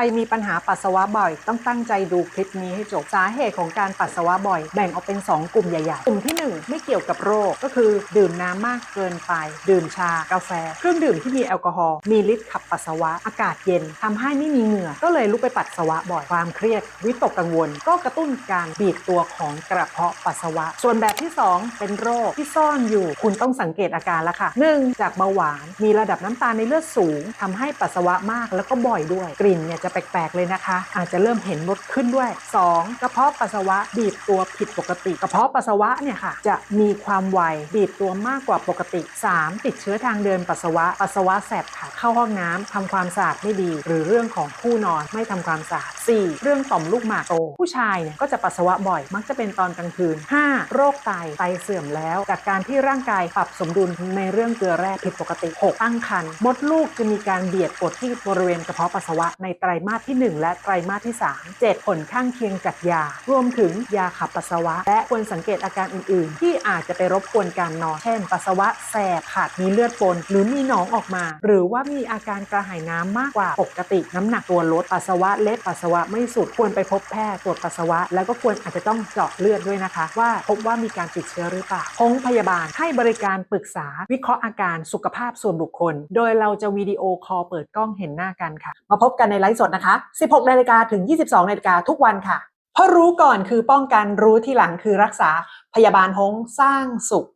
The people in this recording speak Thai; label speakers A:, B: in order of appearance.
A: ใครมีปัญหาปัสสาวะบ่อย ต้องตั้งใจดูคลิปนี้ให้จบ สาเหตุของการปัสสาวะบ่อย แบ่งออกเป็น 2 กลุ่มใหญ่ๆ กลุ่มที่ 1 ไม่เกี่ยวกับโรคก็คือดื่มน้ำมากเกินไป ดื่มชา กาแฟ เครื่องดื่มที่มีแอลกอฮอล์มีฤทธิ์ขับปัสสาวะ อากาศเย็นทำให้ไม่มีเหงื่อ ก็เลยลุกไปปัสสาวะบ่อยความเครียด วิตกกังวล ก็กระตุ้นการบีบตัวของกระเพาะปัสสาวะ ส่วนแบบที่ 2 เป็นโรคที่ซ่อนอยู่ คุณต้องสังเกตอาการแล้วค่ะ 1. จากเบาหวานมีระดับน้ำตาลในเลือดสูงทำให้ปัสสาวะมากแล้วก็บ่อยด้วยกลิ่นเนี่ยจะแปลกๆเลยนะคะ อาจจะเริ่มเห็นมดขึ้นด้วย 2. กระเพาะปัสสาวะบีบตัวผิดปกติ กระเพาะปัสสาวะเนี่ยค่ะจะมีความไวบีบตัวมากกว่าปกติ 3. ติดเชื้อทางเดินปัสสาวะปัสสาวะแสบขาดเข้าห้องน้ำทำความสะอาดไม่ดี หรือเรื่องของคู่นอนไม่ทำความสะอาด 4. เรื่องต่อมลูกหมากโต ผู้ชายเนี่ยก็จะปัสสาวะบ่อย มักจะเป็นตอนกลางคืน 5. โรคไตไตเสื่อมแล้ว จากการที่ร่างกายปรับสมดุลในเรื่องเกลือแร่ผิดปกติ 6. ตั้งครรภ์มดลูกจะมีการเบียดกดที่บริเวณกระเพาะปัสสาวะในไตรมาสที่ 1 และไตรมาสที่ 3 7 ผลข้างเคียงจากยา รวมถึงยาขับปัสสาวะ และควรสังเกตอาการอื่น ๆ ที่อาจจะไปรบกวนการนอน เช่น ปัสสาวะแสบขาดมีเลือดปน หรือมีหนองออกมา หรือว่ามีอาการกระหายน้ำมากกว่าปกติ น้ำหนักตัวลดปัสสาวะเล็ดปัสสาวะไม่สุดควรไปพบแพทย์ตรวจปัสสาวะ แล้วก็ควรอาจจะต้องเจาะเลือดด้วยนะคะ ว่าพบว่ามีการติดเชื้อหรือเปล่าพงพยาบาลให้บริการปรึกษาวิเคราะห์อาการสุขภาพส่วนบุคคล โดยเราจะวิดีโอคอลเปิดกล้องเห็นหน้ากันค่ะ มาพบกันในไลฟ์สดนะคะ 16นาฬิกาถึง 22นาฬิกาทุกวันค่ะ เพราะรู้ก่อนคือป้องกันรู้ที่หลังคือรักษาพยาบาลฮงสร้างสุข